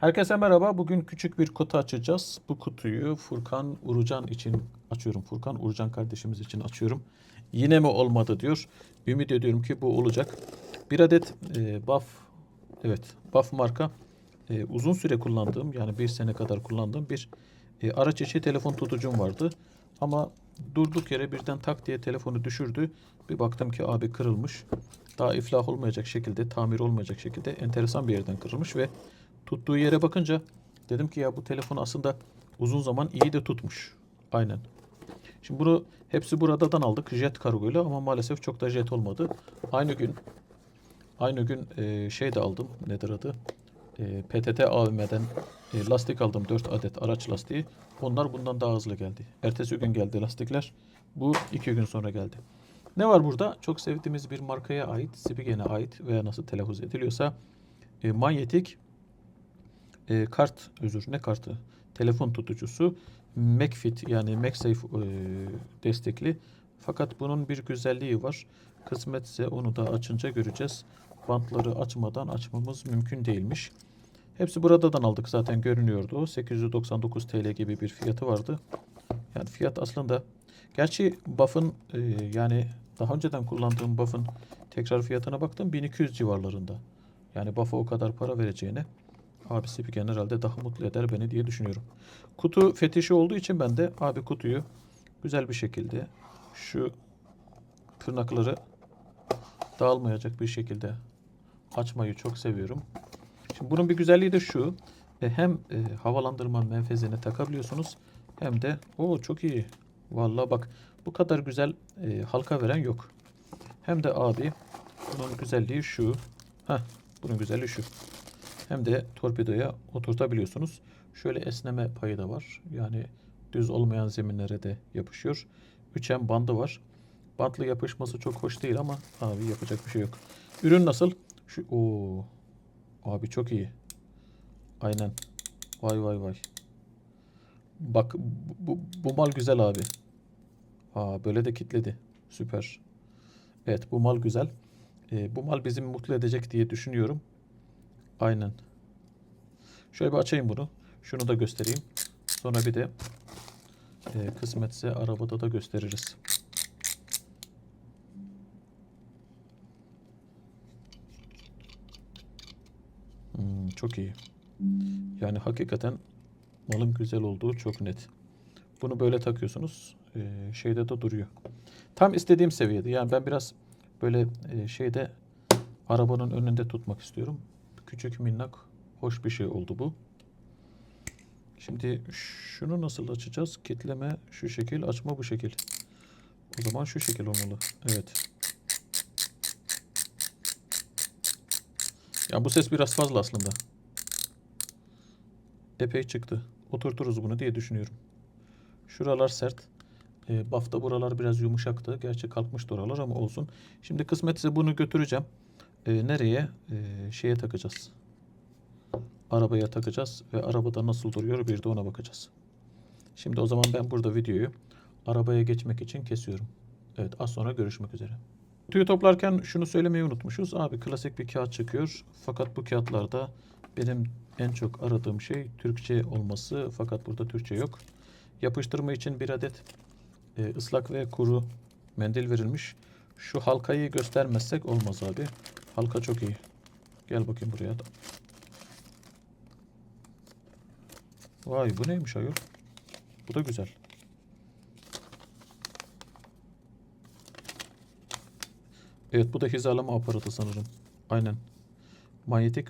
Herkese merhaba. Bugün küçük bir kutu açacağız. Bu kutuyu Furkan Urucan için açıyorum. Furkan Urucan kardeşimiz için açıyorum. Yine mi olmadı diyor. Ümit ediyorum ki bu olacak. Bir adet e, Buff, evet Buff marka e, uzun süre kullandığım yani bir sene kadar kullandığım bir e, araç içi telefon tutucum vardı. Ama durduk yere birden tak diye telefonu düşürdü. Bir baktım ki abi kırılmış. Daha iflah olmayacak şekilde, tamir olmayacak şekilde enteresan bir yerden kırılmış ve tuttuğu yere bakınca dedim ki ya bu telefon aslında uzun zaman iyi de tutmuş. Aynen. Şimdi bunu hepsi buradan aldık jet kargoyla ama maalesef çok da jet olmadı. Aynı gün aynı gün e, şey de aldım. Nedir adı? E, PTT AVM'den e, lastik aldım 4 adet araç lastiği. Onlar bundan daha hızlı geldi. Ertesi gün geldi lastikler. Bu iki gün sonra geldi. Ne var burada? Çok sevdiğimiz bir markaya ait, Spigen'e ait veya nasıl telaffuz ediliyorsa e, manyetik e, kart özür ne kartı? Telefon tutucusu MagFit yani MagSafe e, destekli. Fakat bunun bir güzelliği var. Kısmetse onu da açınca göreceğiz. Bantları açmadan açmamız mümkün değilmiş. Hepsi buradan aldık zaten görünüyordu. 899 TL gibi bir fiyatı vardı. Yani fiyat aslında gerçi buff'ın e, yani daha önceden kullandığım buff'ın tekrar fiyatına baktım 1200 civarlarında. Yani buff'a o kadar para vereceğine Abi Spigen herhalde daha mutlu eder beni diye düşünüyorum. Kutu fetişi olduğu için ben de abi kutuyu güzel bir şekilde şu tırnakları dağılmayacak bir şekilde açmayı çok seviyorum. Şimdi bunun bir güzelliği de şu. e, hem e, havalandırma menfezine takabiliyorsunuz hem de o çok iyi. Vallahi bak bu kadar güzel e, halka veren yok. Hem de abi bunun güzelliği şu. Heh, bunun güzelliği şu hem de torpidoya oturtabiliyorsunuz. Şöyle esneme payı da var. Yani düz olmayan zeminlere de yapışıyor. 3M bandı var. Bantlı yapışması çok hoş değil ama abi yapacak bir şey yok. Ürün nasıl? Şu o abi çok iyi. Aynen. Vay vay vay. Bak bu, bu, mal güzel abi. Aa böyle de kitledi. Süper. Evet bu mal güzel. Ee, bu mal bizi mutlu edecek diye düşünüyorum. Aynen. Şöyle bir açayım bunu. Şunu da göstereyim. Sonra bir de e, kısmetse arabada da gösteririz. Hmm, çok iyi. Yani hakikaten malın güzel olduğu çok net. Bunu böyle takıyorsunuz. E, şeyde de duruyor. Tam istediğim seviyede. Yani ben biraz böyle e, şeyde arabanın önünde tutmak istiyorum. Küçük minnak hoş bir şey oldu bu. Şimdi şunu nasıl açacağız? Kitleme şu şekil, açma bu şekil. O zaman şu şekil olmalı. Evet. Ya bu ses biraz fazla aslında. Epey çıktı. Oturturuz bunu diye düşünüyorum. Şuralar sert. E, bafta buralar biraz yumuşaktı. Gerçi kalkmıştı oralar ama olsun. Şimdi kısmetse bunu götüreceğim. E, nereye? E, şeye takacağız. Arabaya takacağız ve arabada nasıl duruyor bir de ona bakacağız. Şimdi o zaman ben burada videoyu arabaya geçmek için kesiyorum. Evet az sonra görüşmek üzere. Kutuyu toplarken şunu söylemeyi unutmuşuz. Abi klasik bir kağıt çıkıyor. Fakat bu kağıtlarda benim en çok aradığım şey Türkçe olması. Fakat burada Türkçe yok. Yapıştırma için bir adet e, ıslak ve kuru mendil verilmiş. Şu halkayı göstermezsek olmaz abi. Halka çok iyi. Gel bakayım buraya. Vay bu neymiş ayol? Bu da güzel. Evet bu da hizalama aparatı sanırım. Aynen. Manyetik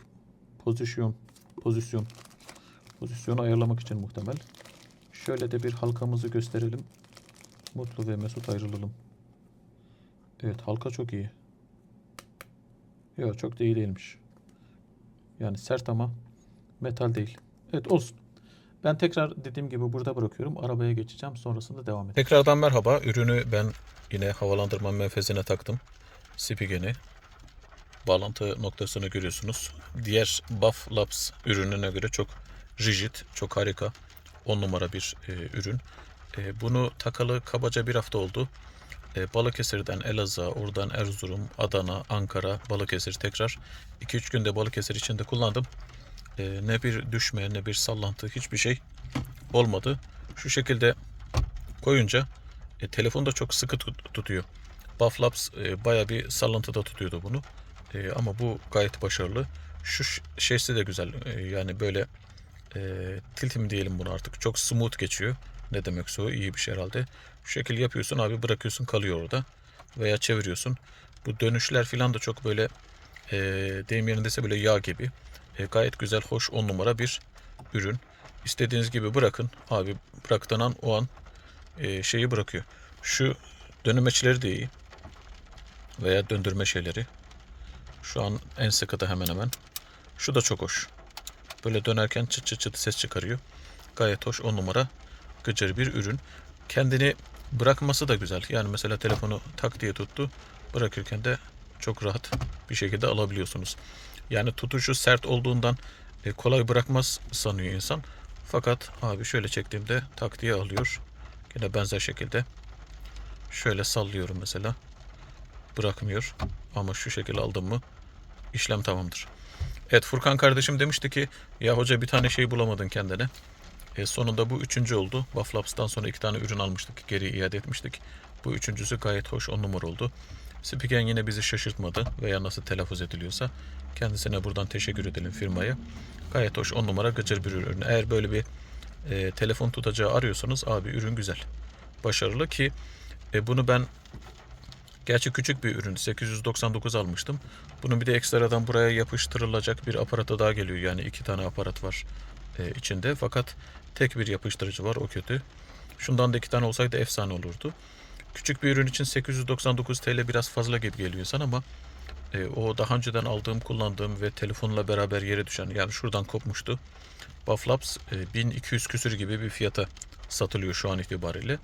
pozisyon. Pozisyon. Pozisyonu ayarlamak için muhtemel. Şöyle de bir halkamızı gösterelim. Mutlu ve mesut ayrılalım. Evet halka çok iyi. Yok çok da iyi değilmiş. Yani sert ama metal değil. Evet olsun. Ben tekrar dediğim gibi burada bırakıyorum. Arabaya geçeceğim. Sonrasında devam edeceğim. Tekrardan merhaba. Ürünü ben yine havalandırma menfezine taktım. Spigen'i. Bağlantı noktasını görüyorsunuz. Diğer Buff Labs ürününe göre çok rigid, çok harika. 10 numara bir e, ürün. E, bunu takalı kabaca bir hafta oldu. E, Balıkesir'den Elazığ, oradan Erzurum, Adana, Ankara, Balıkesir tekrar 2-3 günde Balıkesir içinde kullandım. E, ne bir düşme ne bir sallantı hiçbir şey olmadı. Şu şekilde koyunca e, telefon da çok sıkı tut- tutuyor. Buff Labs e, baya bir sallantıda tutuyordu bunu. E, ama bu gayet başarılı. Şu şeysi de güzel. E, yani böyle e, tiltim diyelim bunu artık. Çok smooth geçiyor. Ne demekse o iyi bir şey herhalde. Şu şekil yapıyorsun abi bırakıyorsun kalıyor orada. Veya çeviriyorsun. Bu dönüşler filan da çok böyle e, deyim yerindeyse böyle yağ gibi. E, gayet güzel, hoş, on numara bir ürün. İstediğiniz gibi bırakın. Abi bıraktığın an o an e, şeyi bırakıyor. Şu dönümeçleri de iyi. Veya döndürme şeyleri. Şu an en sıkı da hemen hemen. Şu da çok hoş. Böyle dönerken çıt çıt çıt ses çıkarıyor. Gayet hoş, on numara gıcır bir ürün. Kendini bırakması da güzel. Yani mesela telefonu tak diye tuttu. Bırakırken de çok rahat bir şekilde alabiliyorsunuz. Yani tutuşu sert olduğundan e, kolay bırakmaz sanıyor insan. Fakat abi şöyle çektiğimde tak alıyor. Yine benzer şekilde şöyle sallıyorum mesela. Bırakmıyor. Ama şu şekilde aldım mı işlem tamamdır. Evet Furkan kardeşim demişti ki ya hoca bir tane şey bulamadın kendine. E, sonunda bu üçüncü oldu. Buff Labs'tan sonra iki tane ürün almıştık. Geri iade etmiştik. Bu üçüncüsü gayet hoş on numara oldu. Spigen yine bizi şaşırtmadı veya nasıl telaffuz ediliyorsa. Kendisine buradan teşekkür edelim firmaya. Gayet hoş on numara gıcır bir ürün. Eğer böyle bir e, telefon tutacağı arıyorsanız abi ürün güzel. Başarılı ki e, bunu ben Gerçi küçük bir ürün. 899 almıştım. Bunun bir de ekstradan buraya yapıştırılacak bir aparatı daha geliyor. Yani iki tane aparat var e, içinde. Fakat tek bir yapıştırıcı var. O kötü. Şundan da iki tane olsaydı efsane olurdu. Küçük bir ürün için 899 TL biraz fazla gibi geliyor insan ama e, o daha önceden aldığım, kullandığım ve telefonla beraber yere düşen yani şuradan kopmuştu. Buff Labs e, 1200 küsür gibi bir fiyata satılıyor şu an itibariyle.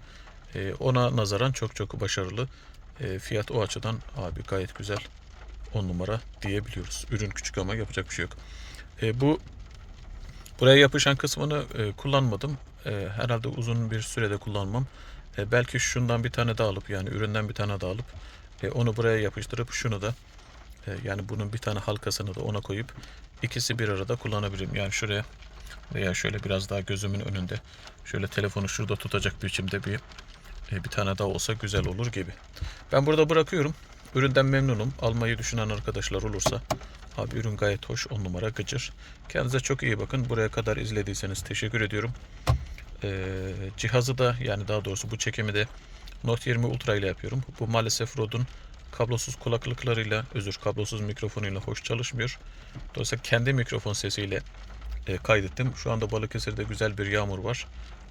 E, ona nazaran çok çok başarılı. E, fiyat o açıdan abi gayet güzel. 10 numara diyebiliyoruz. Ürün küçük ama yapacak bir şey yok. E, bu buraya yapışan kısmını e, kullanmadım. E, herhalde uzun bir sürede kullanmam. E, belki şundan bir tane daha alıp yani üründen bir tane daha alıp e, onu buraya yapıştırıp şunu da e, yani bunun bir tane halkasını da ona koyup ikisi bir arada kullanabilirim. Yani şuraya veya şöyle biraz daha gözümün önünde şöyle telefonu şurada tutacak biçimde bir e, bir tane daha olsa güzel olur gibi. Ben burada bırakıyorum. Üründen memnunum. Almayı düşünen arkadaşlar olursa abi ürün gayet hoş. 10 numara gıcır. Kendinize çok iyi bakın. Buraya kadar izlediyseniz teşekkür ediyorum. Ee, cihazı da yani daha doğrusu bu çekimi de Note 20 Ultra ile yapıyorum. Bu maalesef Rode'un kablosuz kulaklıklarıyla, özür kablosuz mikrofonuyla hoş çalışmıyor. Dolayısıyla kendi mikrofon sesiyle e, kaydettim. Şu anda Balıkesir'de güzel bir yağmur var.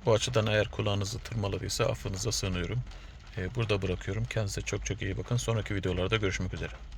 Bu açıdan eğer kulağınızı tırmaladıysa affınıza sığınıyorum. E, burada bırakıyorum. Kendinize çok çok iyi bakın. Sonraki videolarda görüşmek üzere.